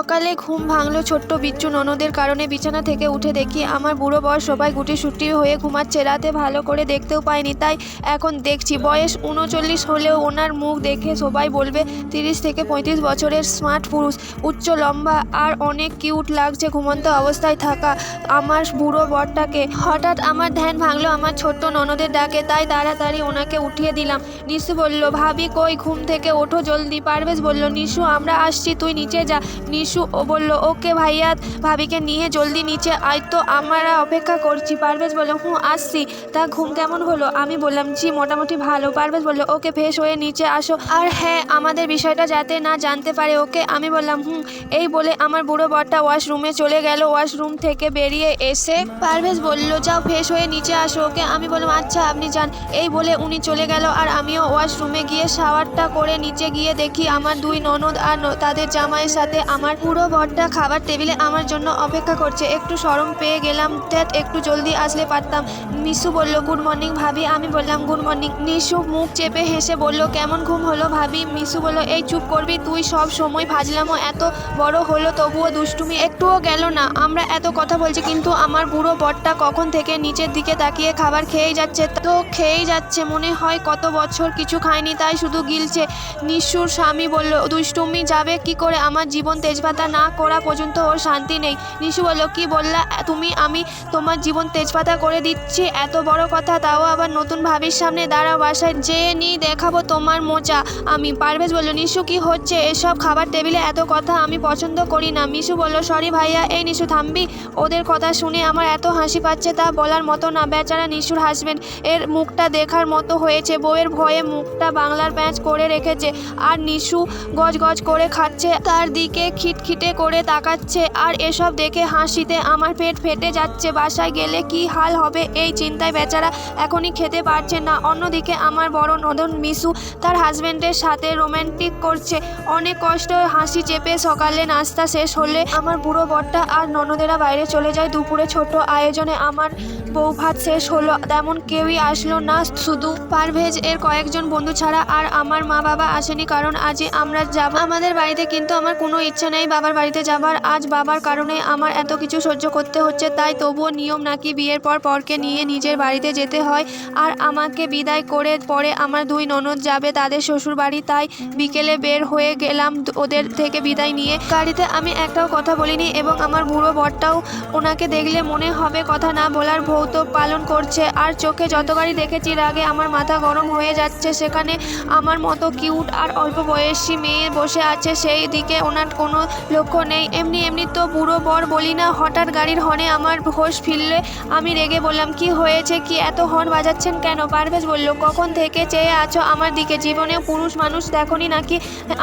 সকালে ঘুম ভাঙলো ছোট্ট বিচ্ছু ননদের কারণে বিছানা থেকে উঠে দেখি আমার বুড়ো বয়স সবাই গুটি সুটি হয়ে ঘুমাচ্ছে, রাতে ভালো করে দেখতেও পাইনি, তাই এখন দেখছি। বয়স উনচল্লিশ হলেও ওনার মুখ দেখে সবাই বলবে, তিরিশ থেকে পঁয়ত্রিশ বছরের স্মার্ট পুরুষ, উচ্চ লম্বা আর অনেক কিউট লাগছে ঘুমন্ত অবস্থায় থাকা আমার বুড়ো বরটাকে। হঠাৎ আমার ধ্যান ভাঙলো, আমার ছোট্ট ননদের ডাকে, তাই তাড়াতাড়ি ওনাকে উঠিয়ে দিলাম। নিশু বলল, ভাবি কই, ঘুম থেকে ওঠো জলদি। পারভেজ বলল, নিশু, আমরা আসছি, তুই নিচে যা। নিশু ও বলল, ওকে ভাইয়া, ভাবিকে নিয়ে জলদি নিচে আয় তো, আমরা অপেক্ষা করছি। পারভেজ বলল, হুঁ, আসছি। তা ঘুম কেমন হলো? আমি বললাম, জি, মোটামুটি ভালো। পারভেজ বলল, ওকে ফ্রেশ হয়ে নিচে আসো। আর হ্যাঁ আমাদের বিষয়টা যাতে না জানতে পারে ওকে? আমি বললাম হুম এই বলে আমার বুড়ো বরটা ওয়াশরুমে চলে গেল। ওয়াশরুম থেকে বেরিয়ে এসে পারভেজ বলল, যাও, ফ্রেশ হয়ে নিচে আসো ওকে। আমি বললাম আচ্ছা আপনি যান। এই বলে উনি চলে গেল আর আমিও ওয়াশরুমে গিয়ে শাওয়ারটা করে নিচে গিয়ে দেখি আমার দুই ননদ আর তাদের জামাইয়ের সাথে আমার পুরো বরটা খাবার টেবিলে আমার জন্য অপেক্ষা করছে। একটু সরম পেয়ে গেলাম ধ্যাত একটু জলদি আসলে পারতাম। মিশু বলল, গুড মর্নিং ভাবি। আমি বললাম, গুড মর্নিং। নিশু মুখ চেপে হেসে বলল, কেমন ঘুম হলো ভাবি? মিশু বলল, এই চুপ করবি, তুই সব সময় ভাজলামও, এত বড় হলো তবুও দুষ্টুমি একটুও গেল না। আমরা এত কথা বলছি, কিন্তু আমার বুড়ো বটটা কখন থেকে নিচের দিকে তাকিয়ে খাবার খেয়েই যাচ্ছে, তো খেয়েই যাচ্ছে। মনে হয় কত বছর কিছু খায়নি তাই শুধু গিলছে। নিশুর স্বামী বলল, দুষ্টুমি যাবে কি করে? আমার জীবন তেজপাতা না করা পর্যন্ত ওর শান্তি নেই। নিশু বলল, কি বললা? তুমি, আমি তোমার জীবন তেজপাতা করে দিচ্ছি। এত বড় কথা, তাও আবার নতুন ভাবির সামনে দাঁড়াও বাসায়। যেয়ে নি দেখাবো তোমার মোচা। আমি পারভেজ বলল, নিশু, কি হচ্ছে? এসব খাবার টেবিলে এত কথা আমি পছন্দ করি না। মিশু বলল, সরি ভাইয়া, এই নিশু, থামবি। ওদের কথা শুনে আমার এত হাসি পাচ্ছে তা বলার মতো না। বেচারা নিশুর হাসবেন্ড এর মুখটা দেখার মতো হয়েছে। বউয়ের ভয়ে মুখটা বাংলার প্যাঁচ করে রেখেছে। আর নিশু গজ গজ করে খাচ্ছে। তার দিকে খিটখিটে করে তাকাচ্ছে আর এসব দেখে হাসিতে আমার পেট ফেটে যাচ্ছে। বাসায় গেলে কি হাল হবে এই চিন্তায় বেচারা এখনই খেতে পারছে না। অন্যদিকে আমার বড় নদন মিশু তার হাজবেন্ডের সাথে রোমান্টিক করছে। অনেক কষ্ট হাসি চেপে সকালে নাস্তা শেষ হলে আমার বুড়ো বরটা আর ননদেরা বাইরে চলে যায়। দুপুরে ছোট আয়োজনে আমার বউ ভাত শেষ হলো। তেমন কেউই আসলো না। শুধু পারভেজ এর কয়েকজন বন্ধু ছাড়া আর আমার মা বাবা আসেনি কারণ আজই আমরা যাব। আমাদের বাড়িতে কিন্তু আমার কোনো ইচ্ছা নেই। বাবার বাড়িতে যাবার, আজ বাবার কারণে আমার এত কিছু সহ্য করতে হচ্ছে, তাই তবুও নিয়ম নাকি বিয়ের পর পরকে নিয়ে নিজের বাড়িতে যেতে হয়। আর আমাকে বিদায় করে পরে আমার দুই ননদ যাবে, তাদের শ্বশুর বাড়ি তাই বিকেলে বের হয়ে গেলাম ওদের থেকে বিদায় নিয়ে। গাড়িতে আমি একটাও কথা বলিনি এবং আমার বুড়ো বরটাও ওনাকে দেখলে মনে হবে কথা না বলার ভৌত পালন করছে। আর চোখে যত গাড়ি দেখেছি আগে আমার মাথা গরম হয়ে যাচ্ছে। সেখানে আমার মতো কিউট আর অল্প বয়সী মেয়ে বসে আছে, সেই দিকে ওনার কোনো লক্ষ্য নেই। এমনি এমনি তো বুড়ো বর বলি না, হঠাৎ গাড়ির হর্নে আমার হোশ ফিরলে। আমি রেগে বললাম, কি হয়েছে? কি এত হর্ন বাজাচ্ছেন কেন? পারভেজ বলল, কখন থেকে চেয়ে আছো আমার দিকে? জীবনে পুরুষ মানুষ দেখনি নাকি?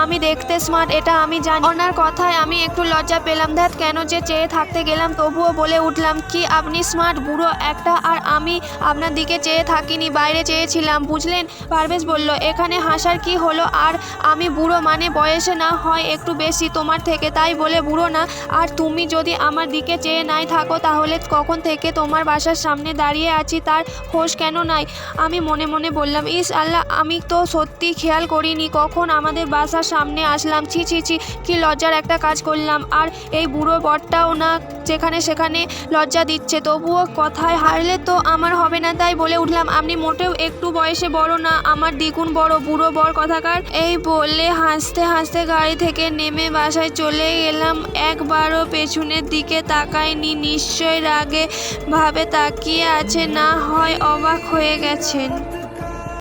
আমি দেখতে স্মার্ট এটা আমি জানি। ওনার কথায় আমি একটু লজ্জা পেলাম। ধ্যাত কেন যে চেয়ে থাকতে গেলাম, তবুও বলে উঠলাম, কি আপনি স্মার্ট বুড়ো একটা? আর আমি আপনার দিকে চেয়ে থাকিনি, বাইরে চেয়েছিলাম। বুঝলেন? পারভেজ বলল, এখানে হাসার কি হলো? আর আমি বুড়ো মানে বয়সে না হয় একটু বেশি, তোমার থেকে তাই বলে, বুড়ো না, আর তুমি যদি আমার দিকে চেয়ে নাই থাকো, তাহলে কখন থেকে তোমার বাসার সামনে দাঁড়িয়ে আছি তার হোশ কেন নাই? আমি মনে মনে বললাম, ইস আল্লাহ, আমি তো সত্যি খেয়াল করিনি, কখন আমাদের বাসার সামনে আসলাম, ছি ছি ছি, কি লজ্জার একটা কাজ করলাম, আর এই বুড়ো বরটাও না যেখানে সেখানে লজ্জা দিচ্ছে, তবুও কথায় হারলে তো আমার হবে না তাই বলে উঠলাম, আপনি মোটেও একটু বয়সে বড় না, আমার দ্বিগুণ বড় বুড়ো বর কথাকার, এই বলে হাসতে হাসতে গাড়ি থেকে নেমে বাসায় চলে গেলাম একবারও পেছনের দিকে তাকায়নি নিশ্চয় রাগে ভাবে তাকিয়ে আছে, না হয় অবাক হয়ে গেছেন।